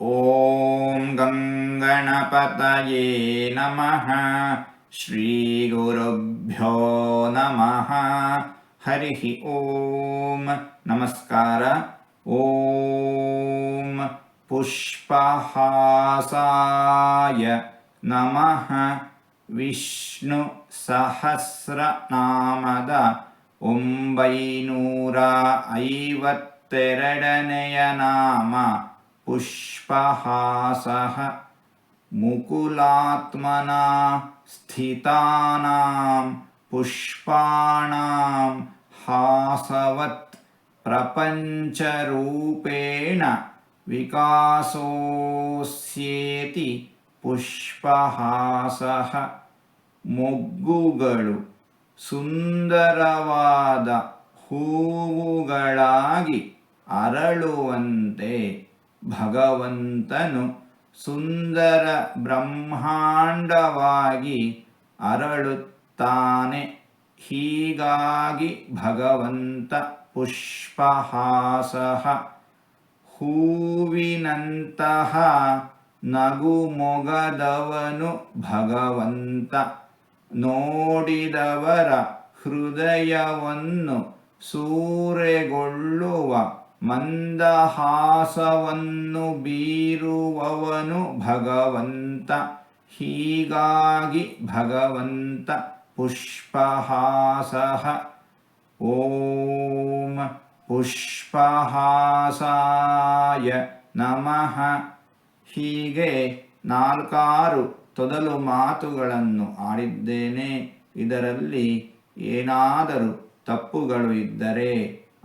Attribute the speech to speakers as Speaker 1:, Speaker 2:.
Speaker 1: ॐ गङ्गणपतये नमः श्रीगुरुभ्यो नमः हरिः ॐ नमस्कार ॐ पुष्पहासाय नमः ವಿಷ್ಣು ಒಂಬೈನೂರ ಐವತ್ತೆರಡನೆಯ ನಾಮ पुष्पहासः मुकुलात्मना स्थितानां पुष्पाणां हासवत् प्रपञ्चरूपेण विकासोऽस्येति पुष्पहासः ಮೊಗ್ಗುಗಳು ಸುಂದರವಾದ ಹೂವುಗಳಾಗಿ ಅರಳುವಂತೆ ಭಗವಂತನು ಸುಂದರ ಬ್ರಹ್ಮಾಂಡವಾಗಿ ಅರಳುತ್ತಾನೆ. ಹೀಗಾಗಿ ಭಗವಂತ ಪುಷ್ಪಹಾಸಃ ಹೂವಿನಂತಹ ನಗುಮೊಗದವನು ಭಗವಂತ. ನೋಡಿದವರ ಹೃದಯವನ್ನು ಸೂರೆಗೊಳ್ಳುವ ಮಂದಹಾಸವನ್ನು ಬೀರುವವನು ಭಗವಂತ, ಹೀಗಾಗಿ ಭಗವಂತ ಪುಷ್ಪಹಾಸಃ. ಓಂ ಪುಷ್ಪಹಾಸಾಯ ನಮಃ. ಹೀಗೆ ನಾಲ್ಕಾರು ತೊದಲು ಮಾತುಗಳನ್ನು ಆಡಿದ್ದೇನೆ. ಇದರಲ್ಲಿ ಏನಾದರೂ ತಪ್ಪುಗಳು ಇದ್ದರೆ